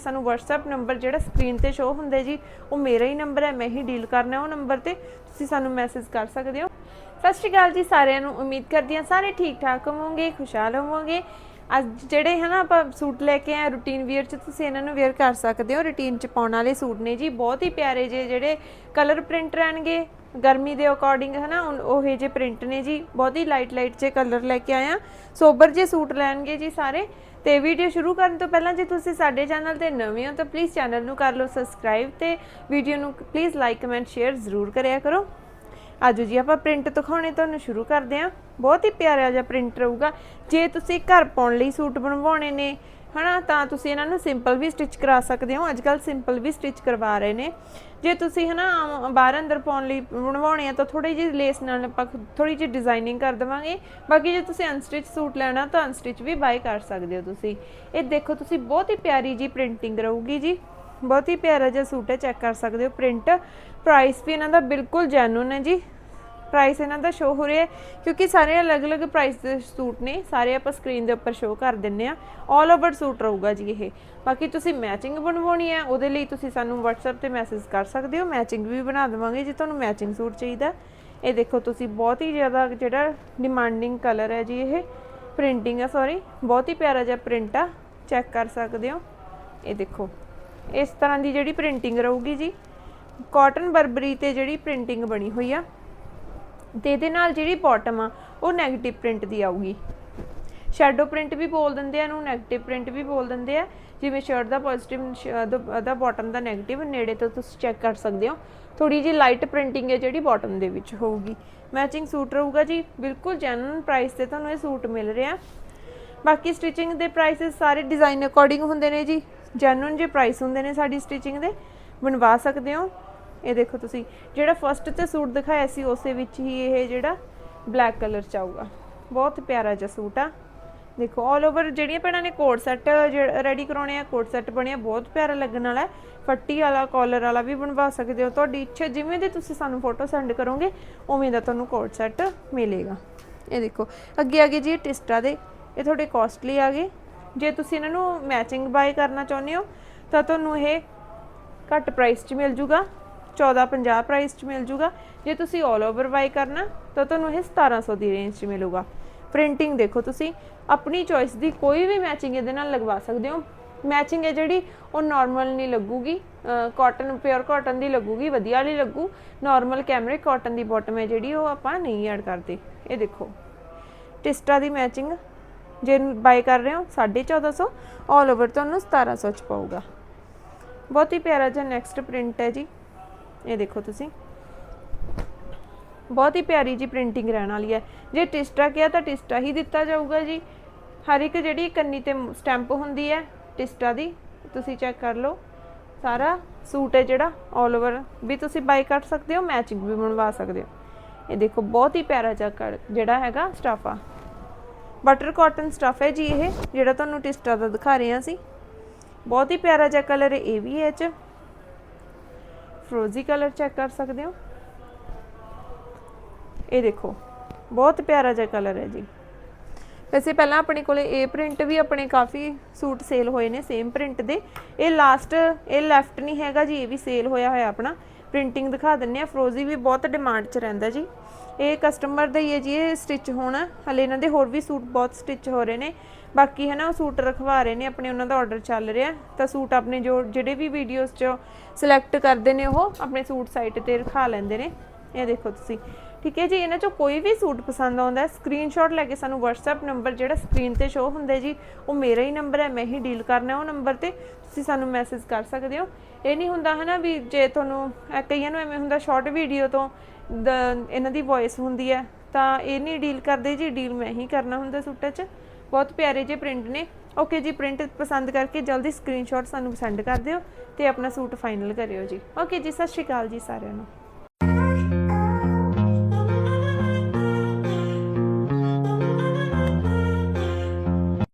ਸਾਨੂੰ WhatsApp number ਜਿਹੜਾ screen ਤੇ ਸ਼ੋ ਹੁੰਦਾ ਜੀ, ਉਹ ਮੇਰਾ ਹੀ ਨੰਬਰ ਹੈ, ਮੈਂ ਹੀ ਡੀਲ ਕਰਨਾ ਉਹ ਨੰਬਰ ਤੇ, ਤੁਸੀਂ ਸਾਨੂੰ ਮੈਸੇਜ ਕਰ ਸਕਦੇ ਹੋ। ਸਤਿ ਸ਼੍ਰੀ ਅਕਾਲ ਜੀ ਸਾਰਿਆਂ ਨੂੰ, ਉਮੀਦ ਕਰਦੀ ਹਾਂ ਸਾਰੇ ਠੀਕ ਠਾਕ ਹੋਵੋਗੇ, ਖੁਸ਼ਹਾਲ ਹੋਵੋਗੇ। ਅੱਜ ਜਿਹੜੇ ਹੈ ਆਪਾਂ ਸੂਟ ਲੈ ਕੇ ਆਏ ਰੂਟੀਨ ਵੇਅਰ ਚ ਤੁਸੀਂ ਇਹਨਾਂ ਨੂੰ ਵੇਅਰ ਕਰ ਸਕਦੇ ਹੋ। ਰੂਟੀਨ ਚ ਪਾਉਣ ਵਾਲੇ ਸੂਟ ਨੇ ਜੀ, ਬਹੁਤ ਹੀ ਪਿਆਰੇ ਜੇ ਜਿਹੜੇ ਕਲਰ ਪ੍ਰਿੰਟ ਰਹਿਣਗੇ। ਗਰਮੀ ਦੇ ਅਕੋਰਡਿੰਗ ਹੈ ਨਾ ਉਨ- ਉਹੇ ਜੇ ਪ੍ਰਿੰਟ ਨੇ ਜੀ, ਬਹੁਤ ਹੀ ਲਾਈਟ ਲਾਈਟ ਜੇ ਕਲਰ ਲੈ ਕੇ ਆਇਆ ਸੋਬਰ ਜੇ ਸੂਟ ਲੈਣਗੇ ਜੀ ਸਾਰੇ, ਤੇ ਵੀਡੀਓ ਸ਼ੁਰੂ ਕਰਨ ਤੋਂ ਪਹਿਲਾਂ ਜੇ ਤੁਸੀਂ ਸਾਡੇ ਚੈਨਲ ਤੇ ਨਵੇਂ ਹੋ ਤਾਂ ਪਲੀਜ਼ ਚੈਨਲ ਨੂੰ ਕਰ ਲਓ ਸਬਸਕ੍ਰਾਈਬ ਤੇ ਵੀਡੀਓ ਨੂੰ ਪਲੀਜ਼ ਲਾਈਕ ਕਮੈਂਟ ਸ਼ੇਅਰ ਜ਼ਰੂਰ ਕਰਿਆ ਕਰੋ। ਆਜੋ ਜੀ ਆਪਾਂ ਪ੍ਰਿੰਟ ਦਿਖਾਉਣੇ, ਤੁਹਾਨੂੰ ਸ਼ੁਰੂ ਕਰਦੇ ਹਾਂ। ਬਹੁਤ ਹੀ ਪਿਆਰਾ ਜਿਹਾ ਪ੍ਰਿੰਟ ਰਹੂਗਾ। ਜੇ ਤੁਸੀਂ ਘਰ ਪਾਉਣ ਲਈ ਸੂਟ ਬਣਵਾਉਣੇ ਨੇ ਹਨਾ? ਤਾਂ ਤੁਸੀਂ ਇਹਨਾਂ ਨੂੰ ਸਿੰਪਲ ਵੀ ਸਟਿਚ ਕਰਾ ਸਕਦੇ ਹੋ। ਅੱਜ ਕੱਲ ਸਿੰਪਲ ਵੀ ਸਟਿਚ ਕਰਵਾ ਰਹੇ ਨੇ। ਜੇ ਤੁਸੀਂ ਹਨਾ ਆਮ- ਬਾਹਰ ਅੰਦਰ ਪਾਉਣ ਲਈ ਬਣਵਾਉਣੇ ਆ ਤਾਂ ਥੋੜੀ ਜਿਹੀ ਲੇਸ ਨਾਲ ਆਪਾਂ ਥੋੜੀ ਜਿਹੀ ਡਿਜ਼ਾਈਨਿੰਗ ਕਰ ਦੇਵਾਂਗੇ। ਬਾਕੀ ਜੇ ਤੁਸੀਂ ਅਨਸਟਿਚ ਸੂਟ ਲੈਣਾ ਤਾਂ ਅਨਸਟਿਚ ਵੀ ਬਾਈ ਕਰ ਸਕਦੇ ਹੋ ਤੁਸੀਂ। ਇਹ ਦੇਖੋ, ਤੁਸੀਂ ਬਹੁਤ ਹੀ ਪਿਆਰੀ ਜੀ ਪ੍ਰਿੰਟਿੰਗ ਰਹੂਗੀ ਜੀ। ਬਹੁਤ ਹੀ ਪਿਆਰਾ ਜਿਹਾ ਸੂਟ ਹੈ ਚੈੱਕ ਕਰ ਸਕਦੇ ਹੋ ਪ੍ਰਿੰਟ ਪ੍ਰਾਈਸ ਵੀ ਇਹਨਾਂ ਦਾ ਬਿਲਕੁਲ ਜੈਨੂਨ ਹੈ ਜੀ। ਪ੍ਰਾਈਸ ਇਹਨਾਂ ਦਾ ਸ਼ੋ ਹੋ ਰਿਹਾ ਕਿਉਂਕਿ ਸਾਰੇ ਅਲੱਗ-ਅਲੱਗ ਪ੍ਰਾਈਸ ਦੇ ਸੂਟ ਨੇ, ਸਾਰੇ ਆਪਾਂ ਸਕਰੀਨ ਦੇ ਉੱਪਰ ਸ਼ੋ ਕਰ ਦਿੰਨੇ ਆ 올 ਓਵਰ ਸੂਟ ਰਹੂਗਾ ਜੀ ਇਹ। ਬਾਕੀ ਤੁਸੀਂ ਮੈਚਿੰਗ ਬਣਵਾਉਣੀ ਹੈ, ਉਹਦੇ ਲਈ ਤੁਸੀਂ ਸਾਨੂੰ WhatsApp ਤੇ ਮੈਸੇਜ ਕਰ ਸਕਦੇ ਹੋ। ਮੈਚਿੰਗ ਵੀ ਬਣਾ ਦੇਵਾਂਗੇ ਜੇ, ਤੁਹਾਨੂੰ ਮੈਚਿੰਗ ਸੂਟ ਚਾਹੀਦਾ ਇਹ ਦੇਖੋ ਤੁਸੀਂ ਬਹੁਤ ਹੀ ਜ਼ਿਆਦਾ ਜਿਹੜਾ ਡਿਮਾਂਡਿੰਗ ਕਲਰ ਹੈ ਜੀ ਇਹ। ਪ੍ਰਿੰਟਿੰਗ ਆ ਸੌਰੀ ਬਹੁਤ ਹੀ ਪਿਆਰਾ ਜਿਹਾ ਪ੍ਰਿੰਟ ਆ। ਚੈੱਕ ਕਰ ਸਕਦੇ ਹੋ। ਇਹ ਦੇਖੋ, ਇਸ ਤਰ੍ਹਾਂ ਦੀ ਜਿਹੜੀ ਪ੍ਰਿੰਟਿੰਗ ਰਹੂਗੀ ਜੀ। ਕਾਟਨ ਬਰਬਰੀ ਤੇ ਜਿਹੜੀ ਪ੍ਰਿੰਟਿੰਗ ਬਣੀ ਹੋਈ ਆ। ਤੇ ਇਹਦੇ ਨਾਲ ਜਿਹੜੀ ਬਾਟਮ ਆ, ਉਹ 네ਗੇਟਿਵ ਪ੍ਰਿੰਟ ਦੀ ਆਊਗੀ। ਸ਼ੈਡੋ ਪ੍ਰਿੰਟ ਵੀ ਬੋਲ ਦਿੰਦੇ ਆ ਇਹਨੂੰ 네ਗੇਟਿਵ ਪ੍ਰਿੰਟ ਵੀ ਬੋਲ ਦਿੰਦੇ ਆ। ਜਿਵੇਂ ਸ਼ਰਟ ਦਾ ਪੋਜ਼ਿਟਿਵ ਦਾ ਬਾਟਮ ਦਾ 네ਗੇਟਿਵ ਨੇੜੇ ਤੋਂ ਤੁਸੀਂ ਚੈੱਕ ਕਰ ਸਕਦੇ ਹੋ। ਥੋੜੀ ਜੀ ਲਾਈਟ ਪ੍ਰਿੰਟਿੰਗ ਹੈ ਜਿਹੜੀ ਬਾਟਮ ਦੇ ਵਿੱਚ ਹੋਊਗੀ। ਮੈਚਿੰਗ ਸੂਟ ਰਹੂਗਾ ਜੀ, ਬਿਲਕੁਲ ਜੈਨੂਇਨ ਪ੍ਰਾਈਸ ਤੇ ਤੁਹਾਨੂੰ ਇਹ ਸੂਟ ਮਿਲ ਰਿਹਾ। ਬਾਕੀ ਸਟਿਚਿੰਗ ਦੇ ਪ੍ਰਾਈਸਸ ਸਾਰੇ ਡਿਜ਼ਾਈਨ ਅਕੋਰਡਿੰਗ ਹੁੰਦੇ ਨੇ ਜੀ। ਜੈਨੂਇਨ ਜੇ ਪ੍ਰਾਈਸ ਹੁੰਦੇ ਨੇ ਸਾਡੀ ਸਟਿਚਿੰਗ ਦੇ, ਬਣਵਾ ਸਕਦੇ ਹੋ। ਇਹ ਦੇਖੋ ਤੁਸੀਂ, ਜਿਹੜਾ ਫਸਟ ਤੇ ਸੂਟ ਦਿਖਾਇਆ ਸੀ, ਉਸੇ ਵਿੱਚ ਹੀ ਇਹ ਜਿਹੜਾ ਬਲੈਕ ਕਲਰ ਚ ਆਊਗਾ। ਬਹੁਤ ਪਿਆਰਾ ਜਿਹਾ ਸੂਟ ਆ। ਦੇਖੋ 올 ਓਵਰ ਜਿਹੜੀਆਂ ਭੈਣਾਂ ਨੇ ਕੋਟ ਸੈੱਟ ਰੈਡੀ ਕਰਾਉਣੇ ਆ ਕੋਟ ਸੈੱਟ ਬਣਿਆ, ਬਹੁਤ ਪਿਆਰਾ ਲੱਗਣ ਵਾਲਾ ਹੈ। ਫੱਟੀ ਵਾਲਾ ਕਾਲਰ ਵਾਲਾ ਵੀ ਬਣਵਾ ਸਕਦੇ ਹੋ। ਤੁਹਾਡੀ ਇੱਛਾ ਜਿਵੇਂ ਦੇ ਤੁਸੀਂ ਸਾਨੂੰ ਫੋਟੋ ਸੈਂਡ ਕਰੋਗੇ, ਉਵੇਂ ਦਾ ਤੁਹਾਨੂੰ ਕੋਟ ਸੈੱਟ ਮਿਲੇਗਾ। ਇਹ ਦੇਖੋ, ਅੱਗੇ ਅੱਗੇ ਜੀ ਟਿਸਟਾ ਦੇ। ਇਹ ਥੋੜੇ ਕਾਸਟਲੀ ਆ ਗਏ। ਜੇ ਤੁਸੀਂ ਇਹਨਾਂ ਨੂੰ ਮੈਚਿੰਗ ਬਾਈ ਕਰਨਾ ਚਾਹੁੰਦੇ ਹੋ, ਤਾਂ ਤੁਹਾਨੂੰ ਇਹ ਘੱਟ ਪ੍ਰਾਈਸ 'ਚ ਮਿਲ ਜੂਗਾ। 1450 ਪ੍ਰਾਈਸ 'ਚ ਮਿਲ ਜੂਗਾ। ਜੇ ਤੁਸੀਂ 올 ਓਵਰ ਬਾਈ ਕਰਨਾ, ਤਾਂ ਤੁਹਾਨੂੰ ਇਹ 1700 ਦੀ ਰੇਂਜ 'ਚ ਮਿਲੂਗਾ। ਪ੍ਰਿੰਟਿੰਗ ਦੇਖੋ ਤੁਸੀਂ, ਆਪਣੀ ਚੋਇਸ ਦੀ ਕੋਈ ਵੀ ਮੈਚਿੰਗ ਇਹਦੇ ਨਾਲ ਲਗਵਾ ਸਕਦੇ ਹੋ। ਮੈਚਿੰਗ ਹੈ ਜਿਹੜੀ, ਉਹ ਨਾਰਮਲ ਨਹੀਂ ਲੱਗੂਗੀ ਕਾਟਨ ਪਿਓਰ ਕਾਟਨ ਦੀ ਲੱਗੂਗੀ, ਵਧੀਆ ਵਾਲੀ ਲੱਗੂ। ਨਾਰਮਲ ਕੈਮਰੇ ਕਾਟਨ ਦੀ ਬਾਟਮ ਹੈ ਜਿਹੜੀ, ਉਹ ਆਪਾਂ ਨਹੀਂ ਐਡ ਕਰਦੇ। ਇਹ ਦੇਖੋ। ਟਿਸਟਾ ਦੀ ਮੈਚਿੰਗ ਜੇ ਬਾਈ ਕਰ ਰਹੇ ਹੋ 1450올 ਓਵਰ ਤੁਹਾਨੂੰ 1700 ਚ ਪਾਊਗਾ। ਬਹੁਤ ਹੀ ਪਿਆਰਾ ਜਿਹਾ ਨੈਕਸਟ ਪ੍ਰਿੰਟ ਹੈ ਜੀ। ਇਹ ਦੇਖੋ ਤੁਸੀਂ। ਬਹੁਤ ਹੀ ਪਿਆਰੀ ਜੀ ਪ੍ਰਿੰਟਿੰਗ ਰਹਿਣ ਵਾਲੀ ਹੈ। ਜੇ ਟਿਸਟਾ ਕਿਹਾ ਤਾਂ ਟਿਸਟਾ ਹੀ ਦਿੱਤਾ ਜਾਊਗਾ ਜੀ। ਹਰ ਇੱਕ ਜਿਹੜੀ ਕੰਨੀ ਤੇ ਸਟੈਂਪ ਹੁੰਦੀ ਹੈ ਟਿਸਟਾ ਦੀ, ਤੁਸੀਂ ਚੈੱਕ ਕਰ ਲਓ। ਸਾਰਾ ਸੂਟ ਹੈ ਜਿਹੜਾ 올 ਓਵਰ ਵੀ ਤੁਸੀਂ ਬਾਈ ਕਰ ਸਕਦੇ ਹੋ ਮੈਚਿੰਗ ਵੀ ਬਣਵਾ ਸਕਦੇ ਹੋ। ਇਹ ਦੇਖੋ ਬਹੁਤ ਹੀ ਪਿਆਰਾ ਜਿਹਾ ਕਰ- ਜਿਹੜਾ ਹੈਗਾ ਸਟਫ ਆ। ਬਟਰ ਕਾਟਨ ਸਟਫ ਹੈ ਜੀ ਇਹ, ਜਿਹੜਾ ਤੁਹਾਨੂੰ ਟਿਸਟਾ ਦਾ ਦਿਖਾ ਰਹੇ ਹਾਂ ਸੀ ਬਹੁਤ ਹੀ ਪਿਆਰਾ ਜਿਹਾ ਕਲਰ ਇਹ ਵੀ ਹੈ ਚ। ਫਰੋਜ਼ੀ ਕਲਰ ਚੈੱਕ ਕਰ ਸਕਦੇ ਹੋ? ਇਹ ਦੇਖੋ, ਬਹੁਤ ਪਿਆਰਾ ਜਿਹਾ ਕਲਰ ਹੈ ਜੀ। ਵੈਸੇ ਪਹਿਲਾਂ ਆਪਣੇ ਕੋਲੇ ਇਹ ਪ੍ਰਿੰਟ ਵੀ ਆਪਣੇ ਕਾਫੀ ਸੂਟ ਸੇਲ ਹੋਏ ਨੇ ਸੇਮ ਪ੍ਰਿੰਟ ਦੇ। ਇਹ ਲਾਸਟ ਇਹ ਲੈਫਟ ਨਹੀਂ ਹੈਗਾ ਜੀ, ਇਹ ਵੀ ਸੇਲ ਹੋਇਆ ਹੋਇਆ ਆਪਣਾ। ਪ੍ਰਿੰਟਿੰਗ ਦਿਖਾ ਦਿੰਨੇ ਆ ਫਰੋਜ਼ੀ ਵੀ ਬਹੁਤ ਡਿਮਾਂਡ 'ਚ ਰਹਿੰਦਾ ਜੀ। ਇਹ ਕਸਟਮਰ ਦਾ ਹੀ ਹੈ ਜੀ, ਇਹ ਸਟਿਚ ਹੋਣਾ ਹਲੇ ਇਹਨਾਂ ਦੇ ਹੋਰ ਵੀ ਸੂਟ ਬਹੁਤ ਸਟਿਚ ਹੋ ਰਹੇ ਨੇ। ਬਾਕੀ ਹੈ ਨਾ, ਉਹ ਸੂਟ ਰਖਵਾ ਰਹੇ ਨੇ, ਆਪਣੇ ਉਹਨਾਂ ਦਾ ਆਰਡਰ ਚੱਲ ਰਿਹਾ। ਤਾਂ ਸੂਟ ਆਪਣੇ ਜੋ, ਜਿਹੜੇ ਵੀ ਵੀਡੀਓਜ਼ 'ਚ ਸਿਲੈਕਟ ਕਰਦੇ ਨੇ ਉਹ ਆਪਣੇ ਸੂਟ ਸਾਈਟ ਤੇ ਰਖਾ ਲੈਂਦੇ ਨੇ। ਇਹ ਦੇਖੋ ਤੁਸੀਂ। ਠੀਕ ਹੈ ਜੀ, ਇਹਨਾਂ ਚੋਂ ਕੋਈ ਵੀ ਸੂਟ ਪਸੰਦ ਆਉਂਦਾ ਹੈ ਸਕਰੀਨਸ਼ਾਟ ਲੈ ਕੇ ਸਾਨੂੰ WhatsApp ਨੰਬਰ ਜਿਹੜਾ ਸਕਰੀਨ ਤੇ ਸ਼ੋ ਹੁੰਦਾ ਜੀ, ਉਹ ਮੇਰਾ ਹੀ ਨੰਬਰ ਹੈ, ਮੈਂ ਹੀ ਡੀਲ ਕਰਨਾ ਉਹ ਨੰਬਰ ਤੇ, ਤੁਸੀਂ ਸਾਨੂੰ ਮੈਸੇਜ ਕਰ ਸਕਦੇ ਹੋ। ਇਹ ਨਹੀਂ ਹੁੰਦਾ ਹੈ ਨਾ ਵੀ ਜੇ ਤੁਹਾਨੂੰ ਕਈਆਂ ਨੂੰ ਐਵੇਂ ਹੁੰਦਾ ਸ਼ਾਰਟ ਵੀਡੀਓ ਤੋਂ ਦ- ਇਹਨਾਂ ਦੀ ਵੌਇਸ ਹੁੰਦੀ ਹੈ, ਤਾਂ ਇਹ ਨਹੀਂ ਡੀਲ ਕਰਦੇ ਜੀ ਡੀਲ ਮੈਂ ਹੀ ਕਰਨਾ ਹੁੰਦਾ ਸੂਟਾਂ 'ਚ। ਬਹੁਤ ਪਿਆਰੇ ਜਿਹੇ ਪ੍ਰਿੰਟ ਨੇ। ਓਕੇ ਜੀ ਪ੍ਰਿੰਟ ਪਸੰਦ ਕਰਕੇ ਜਲਦੀ ਸਕਰੀਨਸ਼ਾਟ ਸਾਨੂੰ ਸੈਂਡ ਕਰ ਦਿਓ ਤੇ ਆਪਣਾ ਸੂਟ ਫਾਈਨਲ ਕਰਿਓ ਜੀ। ਓਕੇ ਜੀ, ਸਤਿ ਸ਼੍ਰੀ ਅਕਾਲ ਜੀ ਸਾਰਿਆਂ ਨੂੰ।